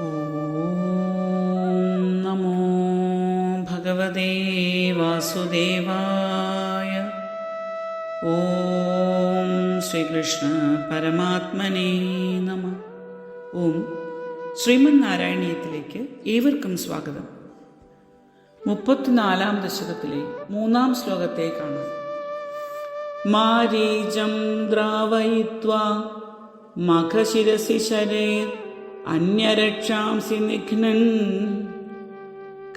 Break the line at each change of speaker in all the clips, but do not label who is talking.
ഓം നമോ ഭഗവതേ വാസുദേവായ ഓം ശ്രീകൃഷ്ണ പരമാത്മനേ നമ ഓം ശ്രീമന്നാരായണീയത്തിലേക്ക് ഏവർക്കും സ്വാഗതം. മുപ്പത്തിനാലാം ദശകത്തിലെ മൂന്നാം ശ്ലോകത്തെ കാണാം മാരീജം ദ്രാവയിത്വ മഖശിരസി ശരേ അന്യരക്ഷാംസി നിഘ്നൻ.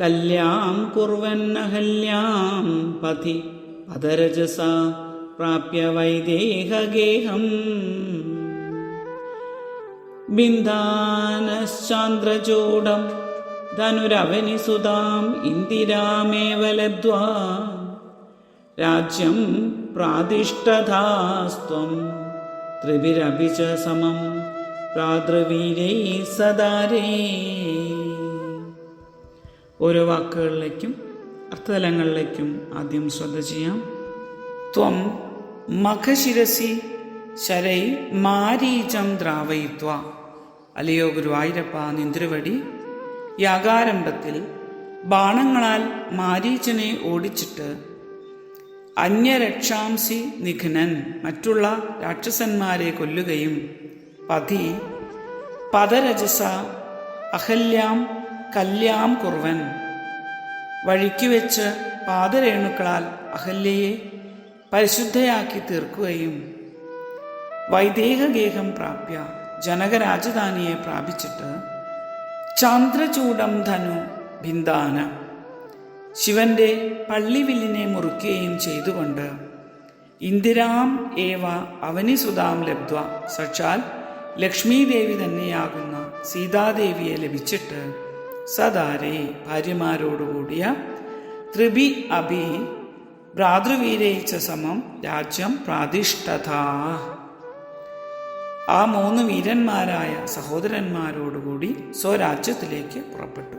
കല്യാം കുർവന്നഹല്യാം പതി പദരജസ പ്രാപ്യ വൈദേഹഗേഹം. ബിന്ദാനശ്ചാന്ദ്രചൂടം ധനുരവനിസുതാം ഇന്ദിരാമേവ ലബ്ധ്വാ. രാജ്യം പ്രാതിഷ്ഠതാസ്ത്വം ത്രിഭിരപി ച സമം പ്രാതൃവീരൈ സദാരേ. ഓരോ വാക്കുകളിലേക്കും അർത്ഥതലങ്ങളിലേക്കും ആദ്യം ശ്രദ്ധ ചെയ്യാം. ത്വം മഖശിരസി ശരൈ മാരീചം ദ്രാവയിത്വ. അലയോ ഗുരുവായൂരപ്പ നിന്ദ്രവടി. യാഗാരംഭത്തിൽ ബാണങ്ങളാൽ മാരീചനെ ഓടിച്ചിട്ട് അന്യരക്ഷാംസി നിഘ്നൻ മറ്റുള്ള രാക്ഷസന്മാരെ കൊല്ലുകയും പതി പദരജസ അഹല്യാം കല്യാം കുർവൻ വഴിക്ക് വെച്ച് പാദരേണുക്കളാൽ അഹല്യയെ പരിശുദ്ധയാക്കി തീർക്കുകയും വൈദേഹഗേഹം പ്രാപ്യ ജനകരാജധാനിയെ പ്രാപിച്ചിട്ട് ചാന്ദ്രചൂടം ധനു ഭിന്ദാന ശിവന്റെ പള്ളിവില്ലിനെ മുറിക്കുകയും ചെയ്തുകൊണ്ട് ഇന്ദിരാം ഏവ അവനിസുതാം ലബ്ധ്വ. സച്ചാൽ ലക്ഷ്മീദേവി തന്നെയാകുന്ന സീതാദേവിയെ ലഭിച്ചിട്ട് സദാരെ ഭാര്യമാരോടുകൂടിയ ത്രിബി അഭി ഭ്രാതൃവീരയിച്ച സമം രാജ്യം പ്രാതിഷ്ഠത. ആ മൂന്ന് വീരന്മാരായ സഹോദരന്മാരോടുകൂടി സ്വരാജ്യത്തിലേക്ക് പുറപ്പെട്ടു.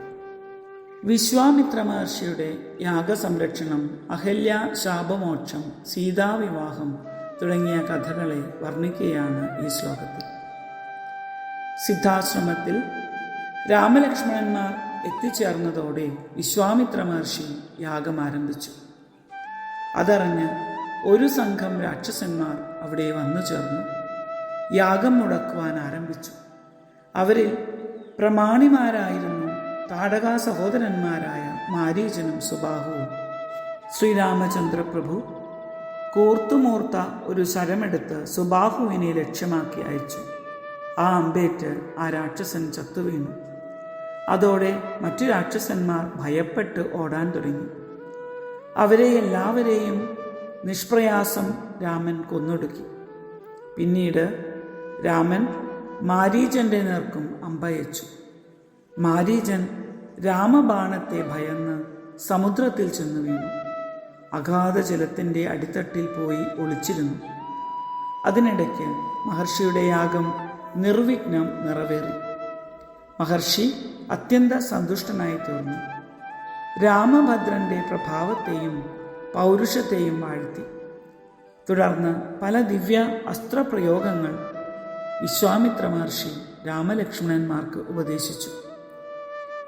വിശ്വാമിത്ര മഹർഷിയുടെ യാഗസംരക്ഷണം അഹല്യ ശാപമോക്ഷം സീതാവിവാഹം തുടങ്ങിയ കഥകളെ വർണിക്കുകയാണ് ഈ ശ്ലോകത്തിൽ. സിദ്ധാശ്രമത്തിൽ രാമലക്ഷ്മണന്മാർ എത്തിച്ചേർന്നതോടെ വിശ്വാമിത്ര മഹർഷി യാഗം ആരംഭിച്ചു. അതറിഞ്ഞ് ഒരു സംഘം രാക്ഷസന്മാർ അവിടെ വന്നു ചേർന്നു. യാഗം മുടക്കുവാൻ ആരംഭിച്ചു. അവരിൽ പ്രമാണിമാരായിരുന്നു താടകാ സഹോദരന്മാരായ മാരീചനും സുബാഹുവും. ശ്രീരാമചന്ദ്രപ്രഭു കൂർത്തുമൂർത്ത ഒരു ശരമെടുത്ത് സുബാഹുവിനെ ലക്ഷ്യമാക്കി അയച്ചു. ആ അമ്പേറ്റ് ആ രാക്ഷസൻ ചത്തുവീണു അതോടെ മറ്റു രാക്ഷസന്മാർ ഭയപ്പെട്ട് ഓടാൻ തുടങ്ങി. അവരെ എല്ലാവരെയും നിഷ്പ്രയാസം രാമൻ കൊന്നൊടുക്കി. പിന്നീട് രാമൻ മാരീചന്റെ നേർക്കും അമ്പയച്ചു. മാരീചൻ രാമബാണത്തെ ഭയന്ന് സമുദ്രത്തിൽ ചെന്നു വീണു. അഗാധ ജലത്തിന്റെ അടിത്തട്ടിൽ പോയി ഒളിച്ചിരുന്നു. അതിനിടയ്ക്ക് മഹർഷിയുടെ യാഗം നിർവിഘ്നം നിറവേറി. മഹർഷി അത്യന്ത സന്തുഷ്ടനായി തീർന്നു രാമഭദ്രന്റെ പ്രഭാവത്തെയും പൗരുഷത്തെയും വാഴ്ത്തി. തുടർന്ന് പല ദിവ്യ അസ്ത്രപ്രയോഗങ്ങൾ വിശ്വാമിത്ര മഹർഷി രാമലക്ഷ്മണന്മാർക്ക് ഉപദേശിച്ചു.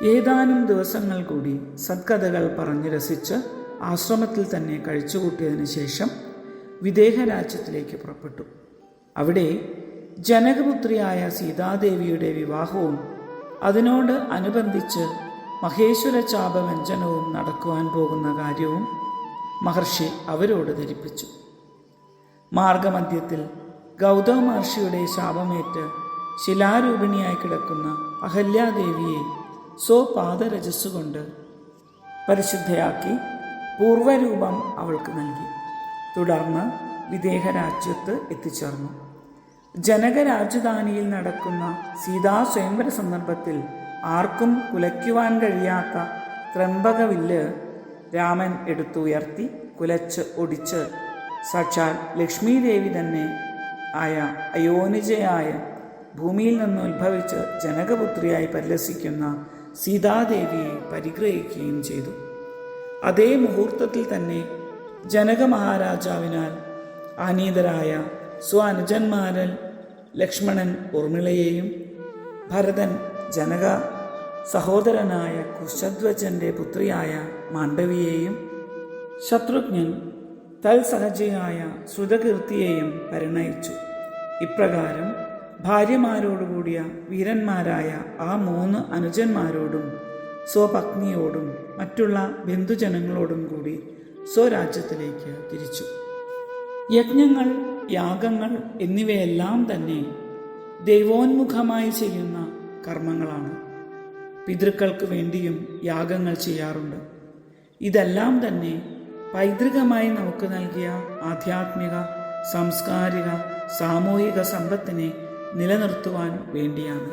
ഏതാനും ദിവസങ്ങൾ കൂടി സത്കഥകൾ പറഞ്ഞു രസിച്ച് ആശ്രമത്തിൽ തന്നെ കഴിച്ചുകൂട്ടിയതിനു ശേഷം വിദേഹ രാജ്യത്തിലേക്ക് പുറപ്പെട്ടു. അവിടെ ജനകപുത്രിയായ സീതാദേവിയുടെ വിവാഹവും അതിനോട് അനുബന്ധിച്ച് മഹേശ്വര ചാപവ്യഞ്ജനവും നടക്കുവാൻ പോകുന്ന കാര്യവും മഹർഷി അവരോട് ധരിപ്പിച്ചു. മാർഗമധ്യത്തിൽ ഗൗതമ മഹർഷിയുടെ ശാപമേറ്റ് ശിലാരൂപിണിയായി കിടക്കുന്ന അഹല്യാദേവിയെ സ്വപാദരജസ്സുകൊണ്ട് പരിശുദ്ധയാക്കി പൂർവരൂപം അവൾക്ക് നൽകി. തുടർന്ന് വിദേഹ രാജ്യത്ത് എത്തിച്ചേർന്നു. ജനക രാജധാനിയിൽ നടക്കുന്ന സീതാ സ്വയംവര സന്ദർഭത്തിൽ ആർക്കും കുലയ്ക്കുവാൻ കഴിയാത്ത ത്രംബകവില്ല് രാമൻ എടുത്തുയർത്തി കുലച്ച് ഒടിച്ച്. സാക്ഷാൽ ലക്ഷ്മീദേവി തന്നെ ആയ അയോനിജയായ ഭൂമിയിൽ നിന്ന് ഉത്ഭവിച്ച് ജനകപുത്രിയായി പരിലസിക്കുന്ന സീതാദേവിയെ പരിഗ്രഹിക്കുകയും ചെയ്തു. അതേ മുഹൂർത്തത്തിൽ തന്നെ ജനക മഹാരാജാവിനാൽ ആനീതരായ സ്വാനുജന്മാരൻ ലക്ഷ്മണൻ ഉർമിളയെയും ഭരതൻ ജനക സഹോദരനായ കുശധ്വജന്റെ പുത്രിയായ മാണ്ഡവിയെയും ശത്രുഘ്നൻ തൽസഹജയായ ശ്രുതകീർത്തിയെയും പരിണയിച്ചു. ഇപ്രകാരം ഭാര്യമാരോടുകൂടിയ വീരന്മാരായ ആ മൂന്ന് അനുജന്മാരോടും സ്വപത്നിയോടും മറ്റുള്ള ബന്ധുജനങ്ങളോടും കൂടി സ്വരാജ്യത്തിലേക്ക് തിരിച്ചു. യജ്ഞങ്ങൾ യാഗങ്ങൾ എന്നിവയെല്ലാം തന്നെ ദൈവോന്മുഖമായി ചെയ്യുന്ന കർമ്മങ്ങളാണ്. പിതൃക്കൾക്ക് വേണ്ടിയും യാഗങ്ങൾ ചെയ്യാറുണ്ട്. ഇതെല്ലാം തന്നെ പൈതൃകമായി നമുക്ക് നൽകിയ ആധ്യാത്മിക സാംസ്കാരിക സാമൂഹിക സമ്പത്തിനെ നിലനിർത്തുവാൻ വേണ്ടിയാണ്.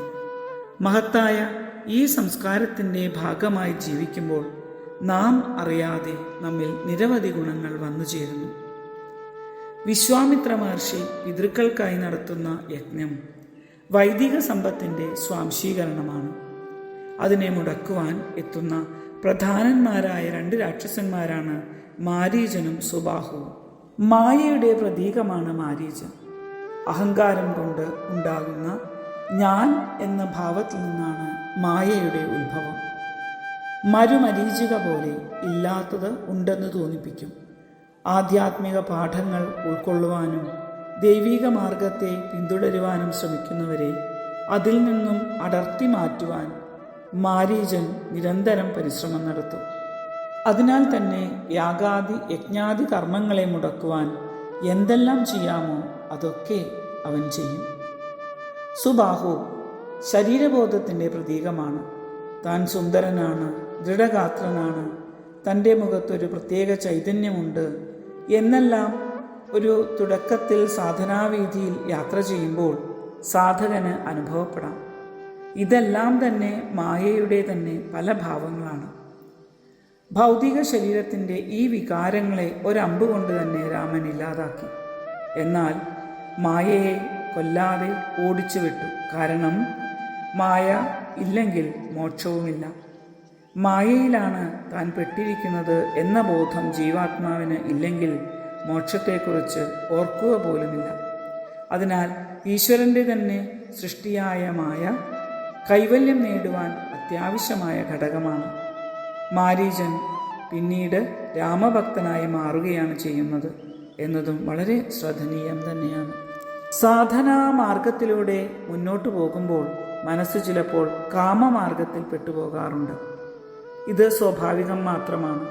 മഹത്തായ ഈ സംസ്കാരത്തിന്റെ ഭാഗമായി ജീവിക്കുമ്പോൾ നാം അറിയാതെ നമ്മിൽ നിരവധി ഗുണങ്ങൾ വന്നു ചേരുന്നു വിശ്വാമിത്ര മഹർഷി പിതൃക്കൾക്കായി നടത്തുന്ന യജ്ഞം വൈദിക സമ്പത്തിന്റെ സ്വാംശീകരണമാണ്. അതിനെ മുടക്കുവാൻ എത്തുന്ന പ്രധാനന്മാരായ രണ്ട് രാക്ഷസന്മാരാണ് മാരീജനും സുബാഹുവും. മായയുടെ പ്രതീകമാണ് മാരീജൻ. അഹങ്കാരം കൊണ്ട് ഉണ്ടാകുന്ന ഞാൻ എന്ന ഭാവത്തിൽ നിന്നാണ് മായയുടെ ഉത്ഭവം. മരുമരീചിക പോലെ ഇല്ലാത്തത് ഉണ്ടെന്ന് തോന്നിപ്പിക്കും. ആധ്യാത്മിക പാഠങ്ങൾ ഉൾക്കൊള്ളുവാനും ദൈവിക മാർഗത്തെ പിന്തുടരുവാനും ശ്രമിക്കുന്നവരെ അതിൽ നിന്നും അടർത്തി മാറ്റുവാൻ മാരീജൻ നിരന്തരം പരിശ്രമം നടത്തും. അതിനാൽ തന്നെ യാഗാദി യജ്ഞാദി കർമ്മങ്ങളെ മുടക്കുവാൻ എന്തെല്ലാം ചെയ്യാമോ അതൊക്കെ അവൻ ചെയ്യും. സുബാഹു ശരീരബോധത്തിന്റെ പ്രതീകമാണ്. താൻ സുന്ദരനാണ് ദൃഢഗാത്രനാണ്. തന്റെ മുഖത്തൊരു പ്രത്യേക ചൈതന്യമുണ്ട് എന്നെല്ലാം ഒരു തുടക്കത്തിൽ സാധനാവീതിയിൽ യാത്ര ചെയ്യുമ്പോൾ സാധകന് അനുഭവപ്പെടാം. ഇതെല്ലാം തന്നെ മായയുടെ തന്നെ പല ഭാവങ്ങളാണ്. ഭൗതിക ശരീരത്തിന്റെ ഈ വികാരങ്ങളെ ഒരമ്പ് കൊണ്ട് തന്നെ രാമൻ ഇല്ലാതാക്കി. എന്നാൽ മായയെ കൊല്ലാതെ ഓടിച്ചു വിട്ടു കാരണം മായ ഇല്ലെങ്കിൽ മോക്ഷവുമില്ല. മായയിലാണ് താൻ പെട്ടിരിക്കുന്നത് എന്ന ബോധം ജീവാത്മാവിന് ഇല്ലെങ്കിൽ മോക്ഷത്തെക്കുറിച്ച് ഓർക്കുക പോലുമില്ല. അതിനാൽ ഈശ്വരന്റെ തന്നെ സൃഷ്ടിയായ മായ കൈവല്യം നേടുവാൻ അത്യാവശ്യമായ ഘടകമാണ്. മാരീജൻ പിന്നീട് രാമഭക്തനായി മാറുകയാണ് ചെയ്യുന്നത് എന്നതും വളരെ ശ്രദ്ധനീയം തന്നെയാണ്. സാധനാ മാർഗത്തിലൂടെ മുന്നോട്ടു പോകുമ്പോൾ മനസ്സ് ചിലപ്പോൾ കാമമാർഗത്തിൽ പെട്ടുപോകാറുണ്ട്. ഇത് സ്വാഭാവികം മാത്രമാണ്.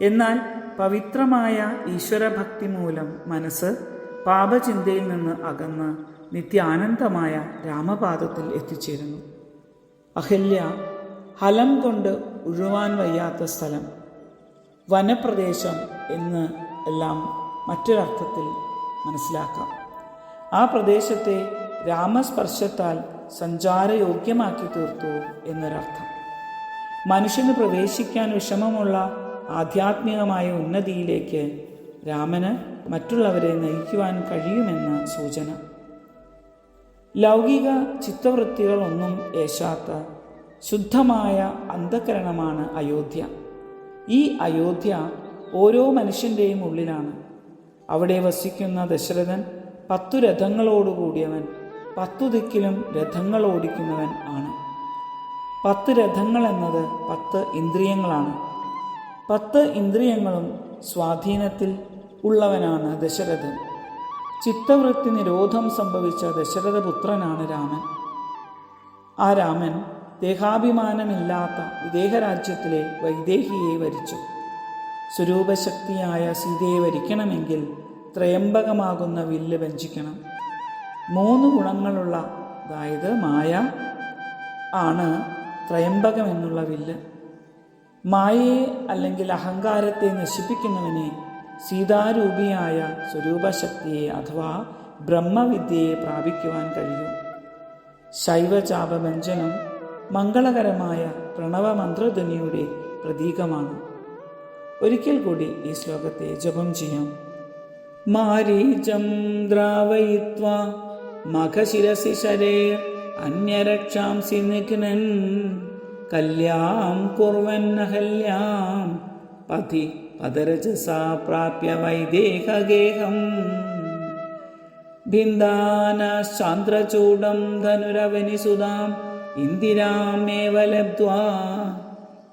എന്നാൽ പവിത്രമായ ഈശ്വരഭക്തി മൂലം മനസ്സ് പാപചിന്തയിൽ നിന്ന് അകന്ന് നിത്യാനന്ദമായ രാമപാദത്തിൽ എത്തിച്ചേരുന്നു. അഹല്യ ഹലം കൊണ്ട് ഉഴുവാൻ വയ്യാത്ത സ്ഥലം. വനപ്രദേശം എന്ന് എല്ലാം മറ്റൊരർത്ഥത്തിൽ മനസ്സിലാക്കാം. ആ പ്രദേശത്തെ രാമസ്പർശത്താൽ സഞ്ചാരയോഗ്യമാക്കി തീർത്തു എന്നൊരർത്ഥം. മനുഷ്യന് പ്രവേശിക്കാൻ വിഷമമുള്ള ആധ്യാത്മികമായ ഉന്നതിയിലേക്ക് രാമന് മറ്റുള്ളവരെ നയിക്കുവാൻ കഴിയുമെന്ന സൂചന. ലൗകിക ചിത്തവൃത്തികളൊന്നും ഏശാത്ത ശുദ്ധമായ അന്ധകരണമാണ് അയോധ്യ. ഈ അയോധ്യ ഓരോ മനുഷ്യന്റെയും ഉള്ളിലാണ്. അവിടെ വസിക്കുന്ന ദശരഥൻ പത്തു രഥങ്ങളോടുകൂടിയവൻ പത്തു ദിക്കിലും രഥങ്ങൾ ഓടിക്കുന്നവൻ ആണ്. പത്ത് രഥങ്ങൾ എന്നത് പത്ത് ഇന്ദ്രിയങ്ങളാണ്. പത്ത് ഇന്ദ്രിയങ്ങളും സ്വാധീനത്തിൽ ഉള്ളവനാണ് ദശരഥൻ. ചിത്തവൃത്തി നിരോധം സംഭവിച്ച ദശരഥപുത്രനാണ് രാമൻ. ആ രാമൻ ദേഹാഭിമാനമില്ലാത്ത വിദേഹരാജ്യത്തിലെ വൈദേഹിയെ വരിച്ചു. സ്വരൂപശക്തിയായ സീതയെ വരിക്കണമെങ്കിൽ ത്രയംബകമാകുന്ന വില്ല് വഞ്ചിക്കണം. മൂന്ന് ഗുണങ്ങളുള്ള അതായത് മായ ആണ് ത്രയംബകം എന്നുള്ള വില്ല്. മായയെ അല്ലെങ്കിൽ അഹങ്കാരത്തെ നശിപ്പിക്കുന്നവനെ സീതാരൂപിയായ സ്വരൂപശക്തിയെ അഥവാ ബ്രഹ്മവിദ്യയെ പ്രാപിക്കുവാൻ കഴിയും. ശൈവചാപഭഞ്ജനം മംഗളകരമായ പ്രണവമന്ത്രധ്വനിയുടെ പ്രതീകമാണ്. ഒരിക്കൽ കൂടി ഈ ശ്ലോകത്തെ ജപം ചെയ്യാം. മാരീചം ദ്രാവയിത്വ മഖശിരസി ശരേ അന്യരക്ഷാംസി നിഘ്നൻ കല്യാം കുർവന്നഹല്യാം പതി പദരജസാ പ്രാപ്യ വൈദേഹഗേഹം. ഭിന്ദാനശ്ചാന്ദ്രചൂഡം ധനുരവനിസുതാം. ഇന്ദിരാമേവ ലബ്ധ്വാ.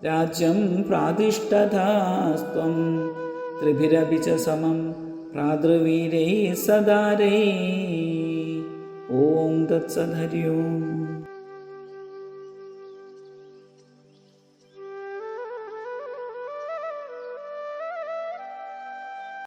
രാജ്യം പ്രാതിഷ്ഠതാസ്ത്വം ത്രിഭിരപി ച സമം പ്രാതൃവീരൈ സദാരൈ ഓം തത്സധര്യോം